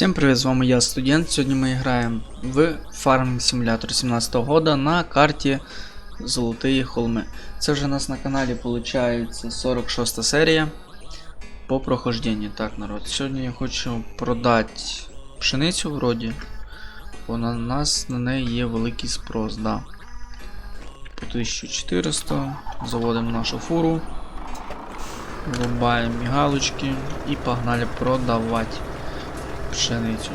Всем привет, з вами я, студент. Сьогодні ми граємо в Farming Simulator 17 года на карті Золотые Холми. Це вже у нас на каналі виходить 46 серія по прохожденню. Так, народ. Сьогодні я хочу продати пшеницю вроді, бо на нас на неї є великий спрос, да. По 1400 заводимо нашу фуру, врубаємо мігалочки і погнали продавати пшеницю.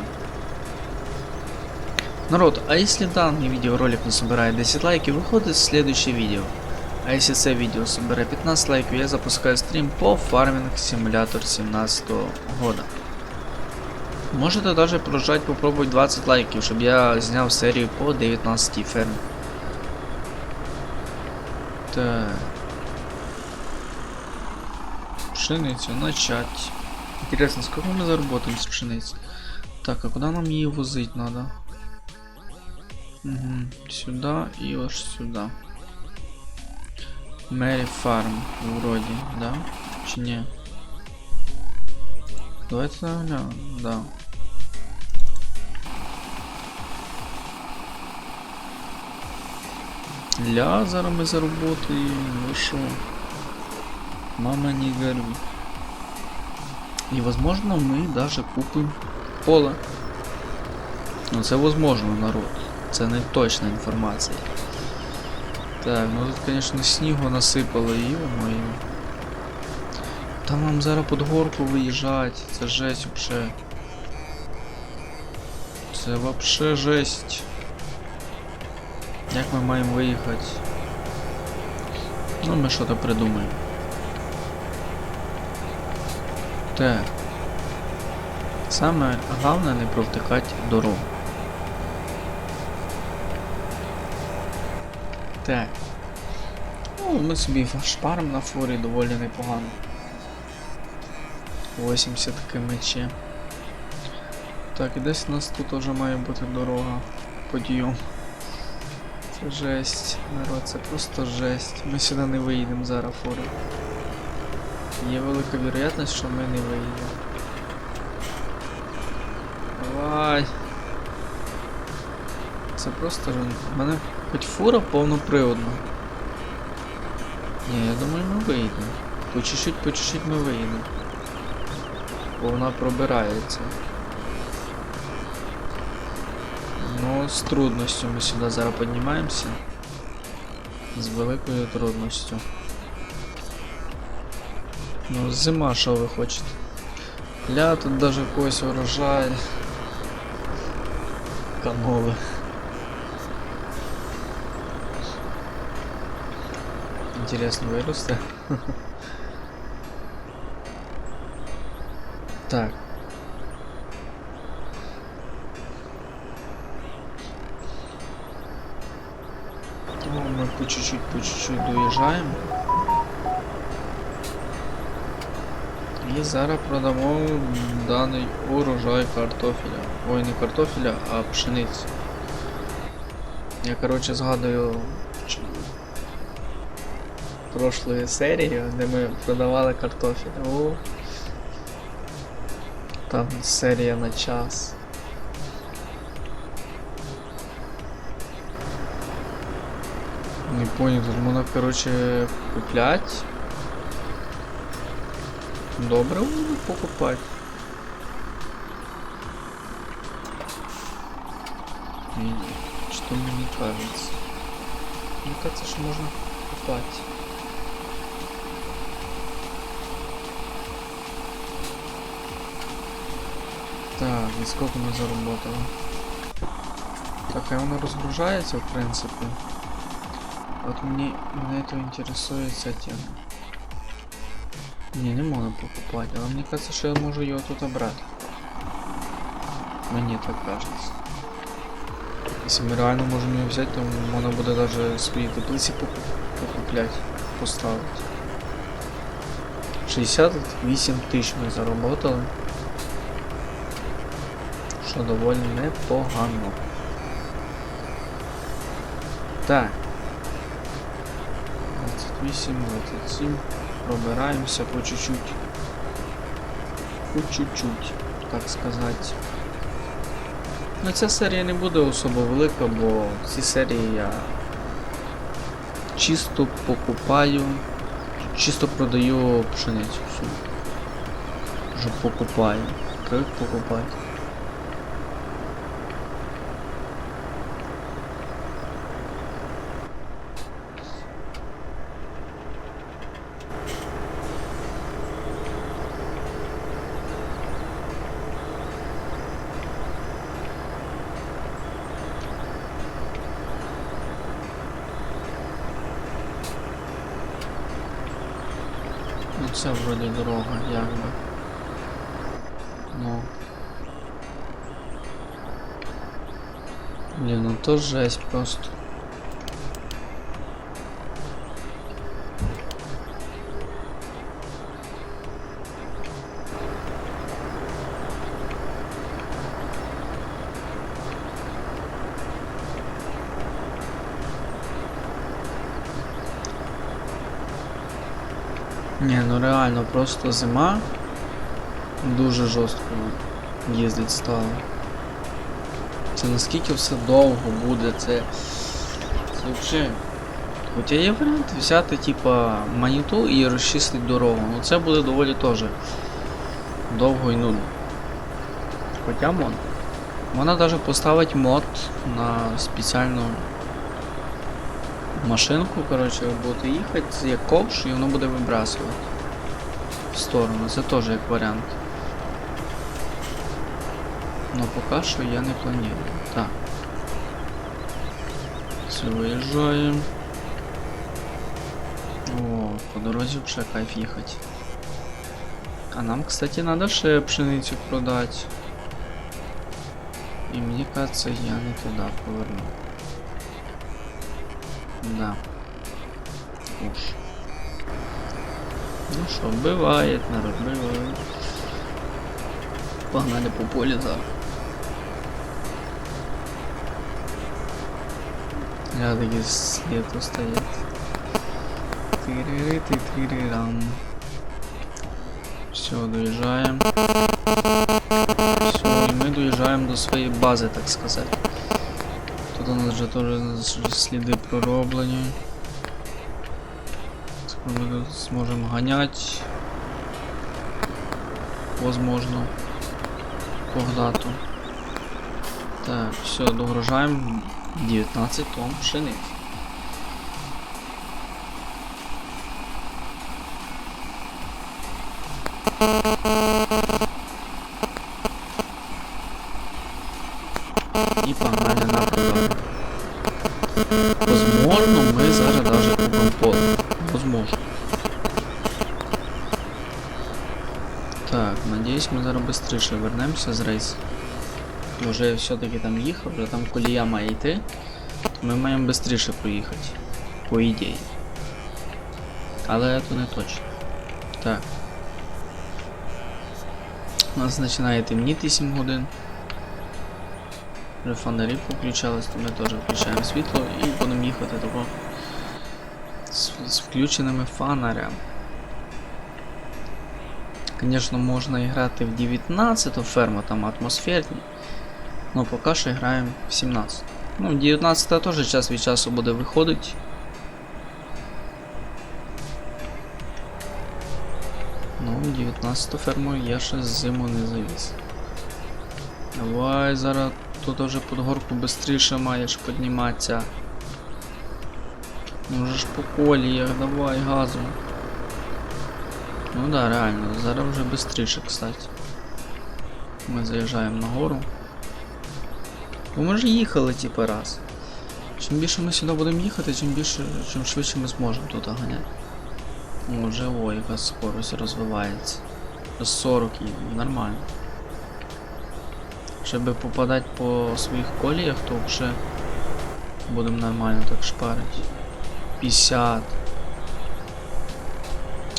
Народ, а если данный видеоролик не собирает 10 лайков, выходит следующее видео. А если це видео собирает 15 лайков, я запускаю стрим по Farming Simulator 17 года. Можете даже прожать попробовать 20 лайків, щоб я зняв серію по 19 ферм. Так. Пшеницю начать. Интересно, сколько мы заработаем с пшеницы? Так, а куда нам ее возить надо? Угу. Сюда и аж сюда. Мэри Фарм, вроде, да? Чи не? Давайте заглянем, да. Ля, зараз ми заработаємо, ви шо? Мама не горюй. И возможно мы даже купим поле. Ну це возможно, народ. Це не точна інформація. Так, ну тут, конечно, снігу насипало і моє. Там нам зараз під горку виїжджати, це жесть вообще. Це вообще жесть. Як ми маємо виїхати? Ну, ми що то придумаємо. Так. Саме головне не провтикати дорогу. Так. Ну, ми собі шпаримо на форі доволі непогано. 80 км. Так, і десь у нас тут вже має бути дорога. Подйом. Це жесть, народ, це просто жесть. Ми сюди не виїдемо зараз фори. Є велика вероятність, що ми не виїдемо. Давай. Це просто ж. У мене хоч фура повноприводна. Ні, я думаю, ми виїдемо. По чуть-чуть, по чуть-чуть ми виїдемо. Бо вона пробирається. Ну, з трудністю ми сюди зараз піднімаємося. З великою трудністю. Ну, зима, що ви хочете? Ля, тут даже когось урожай. Каноли. Интересно, виросте? Так. Ну, мы по чуть-чуть, по чуть-чуть доїжджаємо. І зараз продамо даний урожай картофеля. Ой, не картофеля, а пшениці. Я короче згадую прошлої серії, де ми продавали картофель. О, там серія на час. Не понял, тут можна, короче, куплять. Добре буду покупати. Ні, Что мне кажется. Мне кажется, что можно покупать. Так, и сколько мы заработали? Так, а воно розгружається, в принципі. От мені, мене это интересует ця тема. Не, не можна покупати, але мені кажется, що я можу його тут обрати. Мені так кажется. Якщо ми реально можемо його взяти, то можна буде даже свої теплиці покуп- покупляти, поставити. 68 тисяч ми заработали. Що доволі непогано. Так. 28, 27. Пробираемся по чуть-чуть. По чуть-чуть, так сказать. Ну ця серія не буде особо велика, бо в цій серії я чисто покупаю, чисто продаю пшеницю всю. Вже покупаю. Привик покупати. Ну це вроді дорога, як би. Ну. Блін, ну то жесть просто. Ні, ну реально, просто зима дуже жорстко їздить стало. Це наскільки все довго буде, це. Це взагалі. Хоча є варіант взяти, типа, маніту і розчистити дорогу. Ну це буде доволі теж довго і нудно. Хоча мон. Можна навіть поставити мод на спеціальну машинку, коротше, ви будете їхати як ковш і воно буде вибрасувати в сторону. Це теж як варіант. Но поки що я не планую. Так. Все, виїжджаємо. О, по дорозі вже кайф їхати. А нам, кстати, надо ще пшеницю продати. І мені кажется, я не туди поверну. Да. Уж. Ну что, бывает, народ, бывает. Погнали по полю за. Рядом свету стоят. тыры ты тыры рам Все, доезжаем. Все, и мы доезжаем до своей базы, так сказать. Тут у нас вже теж сліди пророблені. Скоро ми тут зможемо ганяти. Возможно. Погдату. Так, все, догружаємо 19 тонн пшениці. І погнали. Возможно, ми зараз даже купимо поле. Возможно. Так, надіюсь, ми зараз швидше вернемося з рейсу. Вже я все-таки там їхав, вже там колія має йти. Ми маємо швидше поїхати. По ідеї. Але це не точно. Так. У нас починає темніти 7 годин. Вже фонарі включались, то ми теж включаємо світло і будемо їхати тако з, з включеними фонарями. Звісно, можна грати в 19 ферму, там атмосферні. Но поки що граємо в 17. Ну, 19 теж час від часу буде виходити. Ну, 19 ферму я ще зиму не завіз. Давай зараз тут вже під горку швидше маєш підніматися. Ж по коліях, давай газу. Ну да, реально, зараз вже швидше, кстати. Ми заїжджаємо на гору. Бо ми ж їхали типу раз. Чим більше ми сюди будемо їхати, чим більше, чим швидше ми зможемо тут ганяти. О, о, яка скорость розвивається. 40 і нормально. Щоб попадати по своїх коліях, то вже будемо нормально так шпарити. 50.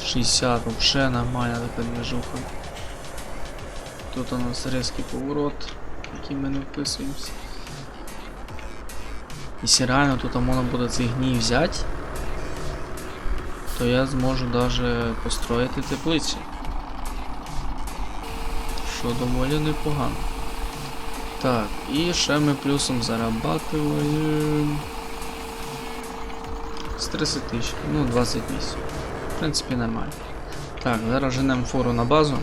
60, вообще нормальна така движуха. Тут у нас різкий поворот, який ми не вписуємося. Якщо реально тут можна буде цей гній взяти, то я зможу даже построїти теплиці. Що доволі непогано. Так, і ще ми плюсом зарабатываем з 30 тисяч, ну 28. В принципі, нормально. Так, зараз женемо фуру на базу.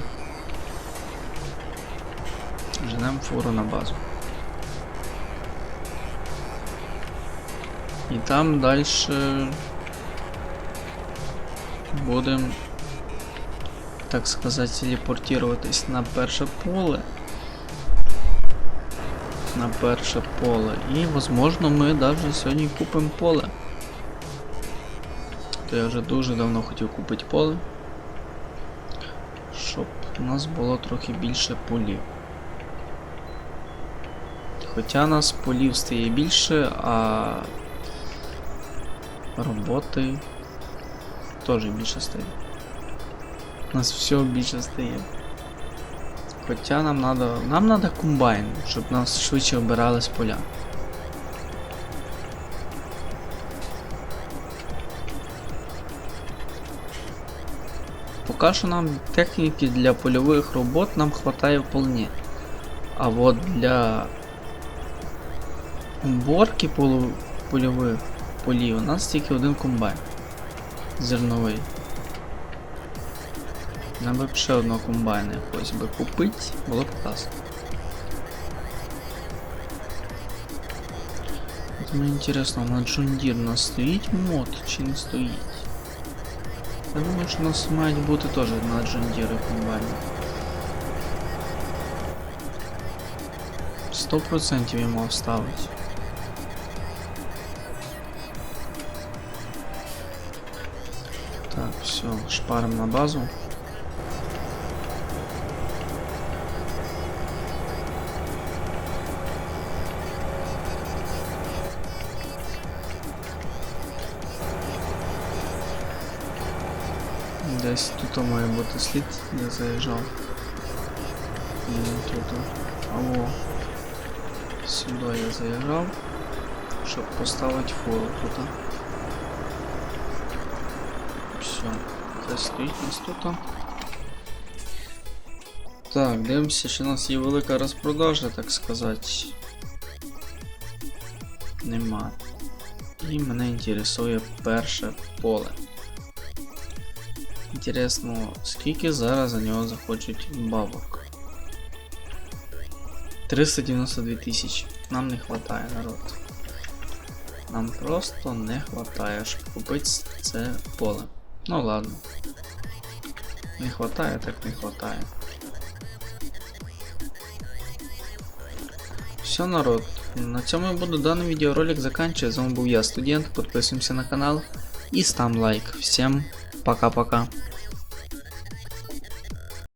Женемо фуру на базу. І там далі будемо, так сказати, телепортуватись на перше поле. На перше поле. І, возможно, ми навіть сьогодні купимо поле. То я вже дуже давно хотів купити поле. Щоб у нас було трохи більше полів. Хоча нас полів стає більше, а роботи теж більше стає. У нас все більше стає. Хоча нам надо. Нам надо комбайн, щоб нас швидше обирались поля. Поки що нам техніки для польових робот нам хватає вполне. А от для уборки польових полів у нас тільки один комбайн. Зерновий. Нам би б ще одного комбайна якогось би купити, було б класно. От мені інтересно, на John Deere у нас стоїть мод чи не стоїть? Я думаю, що у нас мають бути теж на John Deere комбайни. 100% я мав ставити. Так, все, шпарим на базу. Десь тут має бути слід, де заїжджав. І тут. Алло. Сюди я заїжджав, щоб поставити фуру тут. Все, хай стоїть нас тут. Так, дивимося, що у нас є велика розпродажа, так сказати. Нема. І мене інтересує перше поле. Інтересно, скільки зараз за нього захочуть бабок? 392 тисячі. Нам не хватає, народ. Нам просто не хватає, щоб купити це поле. Ну ладно. Не хватає, так не хватає. Все, народ. На цьому я буду даний відеоролик заканчивать. З вами був я, студент. Підписуємося на канал і став лайк. Всім пока-пока.